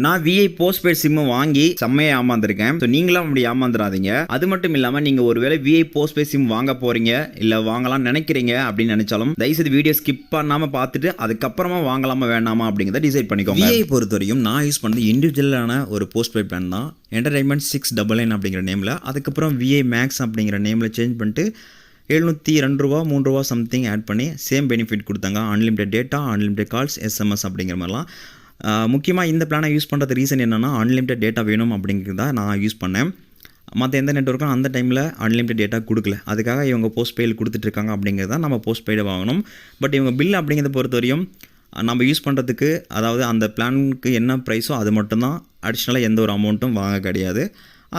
நான் VI postpaid sim வாங்கி செம்மையை ஏமாந்துருக்கேன். So நீங்களும் அப்படி ஏமாந்துடாதீங்க அது மட்டும் இல்லாமல் நீங்கள் ஒருவேளை விஐ போஸ்ட்பெய்ட் சிம் வாங்க போகிறீங்க இல்லை வாங்கலாம்னு நினைக்கிறீங்க அப்படின்னு நினைச்சாலும் தயவுசெய்து வீடியோ ஸ்கிப் பண்ணாமல் பார்த்துட்டு அதுக்கப்புறமா வாங்கலாமா வேண்டாமா அப்படிங்கிறத டிசைட் பண்ணிக்கோங்க. விஐ பொறுத்தவரையும் நான் யூஸ் பண்ணது இண்டிவிஜுவலான ஒரு போஸ்ட்பெய்ட் பிளான் தான். என்டர்டைன்மெண்ட் சிக்ஸ் டபுள் நைன் அப்படிங்கிற நேமில் அதுக்கப்புறம் விஐ மேக்ஸ் அப்படிங்கிற நேமில் சேஞ்ச் பண்ணிட்டு எழுநூற்றி ரெண்டு ரூபா மூணு ரூபா சம்திங் ஆட் பண்ணி சேம் பெனிஃபிட் கொடுத்தாங்க. Unlimited data unlimited calls SMS அப்படிங்கிற மாதிரிலாம். முக்கியமாக இந்த பிளானை யூஸ் பண்ணுறது ரீசன் என்னென்னா அன்லிமிட்டட் டேட்டா வேணும் அப்படிங்கிறத நான் யூஸ் பண்ணேன். மற்ற எந்த நெட்ஒர்க்கும் அந்த டைமில் அன்லிமிட்டட் டேட்டா கொடுக்கல. அதுக்காக இவங்க போஸ்ட் பெய்டு கொடுத்துட்ருக்காங்க அப்படிங்கிறத நம்ம போஸ்ட் பெய்டு வாங்கணும். பட் இவங்க பில் அப்படிங்கிறத பொறுத்த வரையும் நம்ம யூஸ் பண்ணுறதுக்கு அதாவது அந்த பிளானுக்கு என்ன ப்ரைஸோ அது மட்டும்தான். அடிஷ்னலாக எந்த ஒரு அமௌண்ட்டும் வாங்க கிடையாது.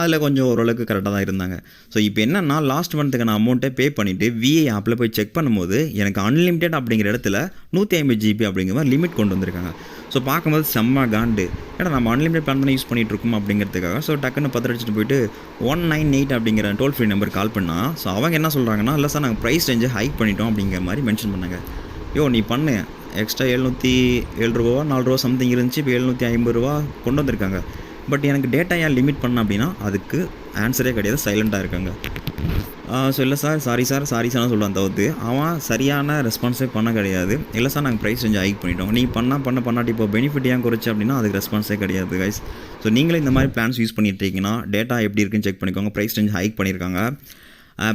அதில் கொஞ்சம் ஓரளவுக்கு கரெக்டாக தான் இருந்தாங்க. ஸோ இப்போ என்னென்னா லாஸ்ட் மந்த்துக்கான அமௌண்ட்டை பே பண்ணிவிட்டு விஐ ஆப்பில் போய் செக் பண்ணும்போது எனக்கு அன்லிமிட்டெட் அப்படிங்கிற இடத்துல நூற்றி ஐம்பது ஜிபி அப்படிங்கிற மாதிரி லிமிட் கொண்டு வந்திருக்காங்க. ஸோ பார்க்கும்போது செம்ம காண்டு. ஏன்னா நம்ம அன்லிமிட்டட் பிளான் தானே யூஸ் பண்ணிகிட்டு இருக்கோம் அப்படிங்கிறதுக்காக. ஸோ டக்குன்னு பத்து போயிட்டு ஒன் நைன் எயிட் அப்படிங்கிற டோல் ஃப்ரீ நம்பர் கால் பண்ணால் ஸோ அவங்க என்ன சொல்கிறாங்கன்னா இல்லை சார் நாங்கள் ப்ரைஸ் ரேஞ்சை ஹைக் பண்ணிட்டோம் அப்படிங்கிற மாதிரி மென்ஷன் பண்ணாங்க. யோ நீ பண்ணு. எக்ஸ்ட்ரா எழுநூற்றி ஏழு ரூபா நாலு ரூபா சம்திங் இருந்துச்சு இப்போ எழுநூற்றி ஐம்பது ரூபா கொண்டு வந்திருக்காங்க. பட் எனக்கு டேட்டா ஏன் லிமிட் பண்ண அப்படின்னா அதுக்கு ஆன்சரே கிடையாது சைலண்ட்டாக இருக்காங்க. ஸோ இல்லை sir sorry sir sorry sir சொல்லுவான் தவிர்த்து அவன் சரியான ரெஸ்பான்ஸே பண்ண கிடையாது. இல்லை சார் நாங்கள் ப்ரைஸ் கொஞ்சம் ஹைக் பண்ணிட்டோம். நீ பண்ணால் பண்ண பண்ணாட்டி இப்போ பெனிஃபிட் ஏன் குறைச்சி அப்படின்னா அதுக்கு ரெஸ்பான்ஸே கிடையாது கைஸ் ஸோ நீங்களே இந்த மாதிரி பிளான்ஸ் யூஸ் பண்ணிட்டு இருக்கீங்கன்னா டேட்டா எப்படி இருக்குன்னு செக் பண்ணிக்கோங்க. ப்ரைஸ் கொஞ்சம் ஹைக் பண்ணியிருக்காங்க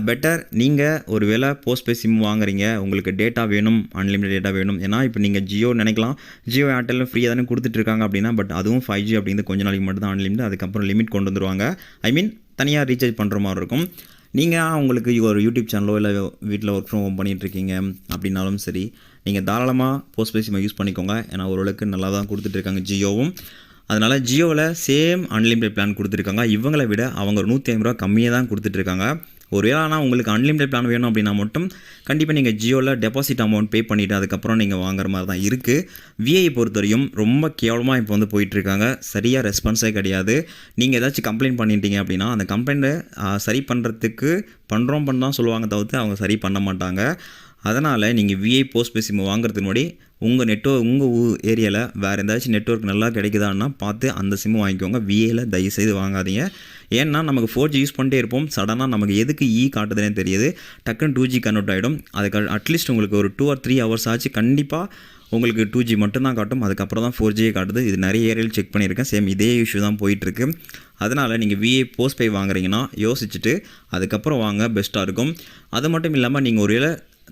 பெட்டர் நீங்கள் ஒரு வேளை போஸ்ட்பே சிம் வாங்குறீங்க உங்களுக்கு டேட்டா வேணும் அன்லிமிட்டட் டேட்டா வேணும். ஏன்னா இப்போ நீங்கள் ஜியோ நினைக்கலாம். ஜியோ ஏர்டெல் ஃப்ரீயாக தானே கொடுத்துட்ருக்காங்க அப்படின்னா பட் அதுவும் ஃபைவ் ஜி அப்படிங்கிறது கொஞ்ச நாளைக்கு மட்டும் தான் அன்லிமிட் அதுக்கப்புறம் லிமிட் கொண்டு வந்துருவாங்க. ஐ மீன் தனியாக ரீசார்ஜ் பண்ணுற மாதிரி இருக்கும். நீங்கள் உங்களுக்கு ஒரு யூடியூப் சேனலோ இல்லை வீட்டில் ஒர்க் ஃப்ரம் ஹோம் பண்ணிகிட்ருக்கீங்க அப்படின்னாலும் சரி நீங்கள் தாராளமாக போஸ்ட்பே சிம்மை யூஸ் பண்ணிக்கோங்க. ஏன்னா ஓரளவுக்கு நல்லா தான் கொடுத்துட்ருக்காங்க ஜியோவும் அதனால் ஜியோவில் சேம் அன்லிமிட்டட் பிளான் கொடுத்துருக்காங்க. இவங்களை விட அவங்க ஒரு நூற்றி ஐம்பது ரூபா கம்மியாக தான் கொடுத்துட்ருக்காங்க. ஒருவேளை ஆனால் உங்களுக்கு அன்லிமிடெட் பிளான் வேணும் அப்படின்னா மட்டும் கண்டிப்பாக நீங்கள் ஜியோவில் டெபாசிட் அமௌண்ட் பே பண்ணிவிட்டு அதுக்கப்புறம் நீங்கள் வாங்குற மாதிரி தான் இருக்குது விஐ பொறுத்தவரையும் ரொம்ப கேவலமாக இப்போ வந்து போயிட்டுருக்காங்க. சரியாக ரெஸ்பான்ஸே கிடையாது. நீங்கள் ஏதாச்சும் கம்ப்ளைண்ட் பண்ணிட்டீங்க அப்படின்னா அந்த கம்ப்ளைண்ட்டை சரி பண்ணுறதுக்கு பண்ணுறோம் பண்ணால் சொல்லுவாங்க தவிர்த்து அவங்க சரி பண்ண மாட்டாங்க. அதனால் நீங்கள் விஐ போஸ்ட் பே சிம் வாங்குறதுக்கு முன்னாடி உங்கள் நெட்ஒர்க் உங்கள் ஊ ஏரியாவில் வேறு ஏதாச்சும் நெட்ஒர்க் நல்லா கிடைக்குதான்னா பார்த்து அந்த சிம்மு வாங்கிக்கோங்க. விஏல தயவுசெய்து வாங்காதீங்க. ஏன்னா நமக்கு ஃபோர் ஜி யூஸ் பண்ணிட்டே இருப்போம். சடனாக நமக்கு எதுக்கு இ காட்டுதுன்னே தெரியுது. டக்குன்னு டூ ஜி கன்வெர்ட் ஆகிடும் அதுக்கு அட்லீஸ்ட் உங்களுக்கு ஒரு டூ ஆர் த்ரீ ஹவர்ஸ் ஆச்சு. கண்டிப்பாக உங்களுக்கு டூ ஜி மட்டும்தான் காட்டும். அதுக்கப்புறம் தான் ஃபோர் ஜியே காட்டுது. இது நிறைய ஏரியாவில் செக் பண்ணியிருக்கேன். சேம் இதே இஷ்யூ தான் போயிட்டுருக்கு. அதனால் நீங்கள் விஏ போஸ்ட் பே வாங்குறீங்கன்னா யோசிச்சுட்டு அதுக்கப்புறம் வாங்க. பெஸ்ட்டாக இருக்கும். அது மட்டும் இல்லாமல் நீங்கள் ஒரு வேளை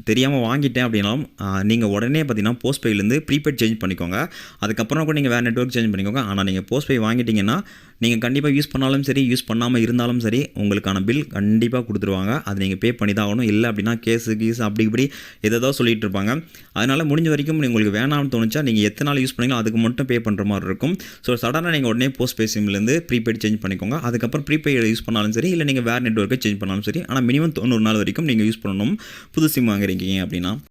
தெரியாமல் வாங்கிட்டேன் அப்படின்னாலும் நீங்கள் உடனே பார்த்தீங்கன்னா போஸ்ட் பேலேருந்து ப்ரீபெய்ட் சேஞ்ச் பண்ணிக்கோங்க. அதுக்கப்புறம் கூட நீங்கள் வேறு நெட்ஒர்க் சேஞ்ச் பண்ணிக்கோங்க. ஆனால் நீங்கள் போஸ்ட் பே வாங்கிட்டீங்கன்னா நீங்கள் கண்டிப்பாக யூஸ் பண்ணாலும் சரி யூஸ் பண்ணாமல் இருந்தாலும் சரி உங்களுக்கான பில் கண்டிப்பாக கொடுத்துருவாங்க. அது நீங்கள் பே பண்ணி தான் ஆகணும். இல்லை அப்படின்னா கேஸு கீஸ் அப்படி இப்படி எதோ சொல்லிகிட்டு இருப்பாங்க. அதனால் முடிஞ்ச வரைக்கும் உங்களுக்கு வேணாம்னு தோணுச்சா நீங்கள் எத்தனை நாள் யூஸ் பண்ணீங்களோ அதுக்கு மட்டும் பே பண்ணுற மாதிரி இருக்கும். ஸோ சடனாக நீங்கள் உடனே போஸ்ட் பே சிம்லேருந்து ப்ரீபெய்ட் சேஞ்ச் பண்ணிக்கோங்க. அதுக்கப்புறம் ப்ரீபெய்ட் யூஸ் பண்ணாலும் சரி இல்லை நீங்கள் வேறு நெட்ஒர்க்கை சேஞ்ச் பண்ணாலும் சரி ஆனால் மினிமம் தொண்ணூறு நாள் வரைக்கும் நீங்கள் யூஸ் பண்ணணும். புது சிம் வாங்குறீங்க அப்படின்னா.